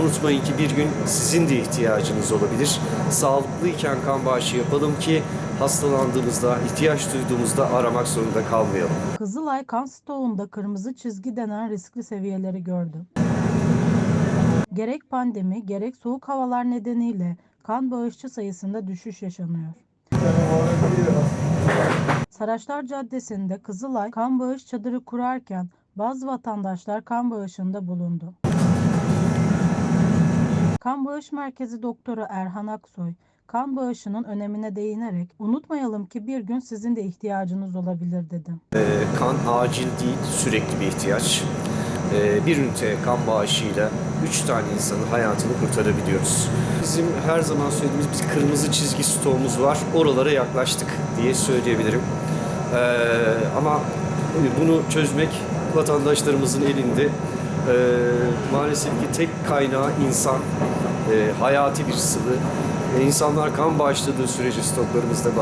Unutmayın ki bir gün sizin de ihtiyacınız olabilir. Sağlıklıyken kan bağışı yapalım ki hastalandığımızda, ihtiyaç duyduğumuzda aramak zorunda kalmayalım. Kızılay kan stoğunda kırmızı çizgi denen riskli seviyeleri gördü. Gerek pandemi gerek soğuk havalar nedeniyle kan bağışçı sayısında düşüş yaşanıyor. Saraçlar Caddesi'nde Kızılay kan bağış çadırı kurarken bazı vatandaşlar kan bağışında bulundu. Kan Bağış Merkezi Doktoru Erhan Aksoy, kan bağışının önemine değinerek unutmayalım ki bir gün sizin de ihtiyacınız olabilir dedi. Ee, kan acil değil, sürekli bir ihtiyaç. Ee, bir ünite kan bağışıyla 3 tane insanın hayatını kurtarabiliyoruz. Bizim her zaman söylediğimiz bir kırmızı çizgi stoğumuz var. Oralara yaklaştık diye söyleyebilirim. Ee, ama bunu çözmek vatandaşlarımızın elinde. Ee, maalesef ki tek kaynağı insan, Ee, hayati bir sıvı. Ee, insanlar kan bağışladığı sürece stoklarımızda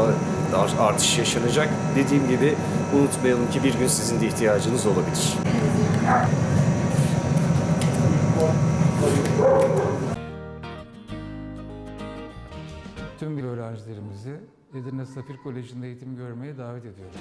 artış yaşanacak. Dediğim gibi unutmayalım ki bir gün sizin de ihtiyacınız olabilir. Tüm öğrencilerimizi Edirne Safir Koleji'nde eğitim görmeye davet ediyoruz.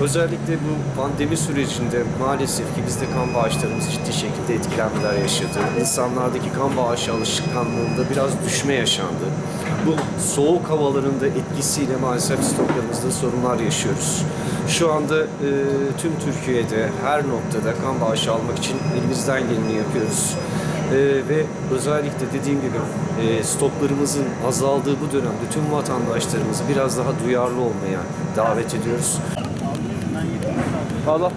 Özellikle bu pandemi sürecinde maalesef ki bizde kan bağışlarımız ciddi şekilde etkilenmeler yaşadı. İnsanlardaki kan bağışı alışkanlığında biraz düşme yaşandı. Bu soğuk havaların da etkisiyle maalesef stoklarımızda sorunlar yaşıyoruz. Şu anda e, tüm Türkiye'de her noktada kan bağışı almak için elimizden geleni yapıyoruz. E, ve özellikle dediğim gibi e, stoklarımızın azaldığı bu dönemde tüm vatandaşlarımızı biraz daha duyarlı olmaya davet ediyoruz. 好走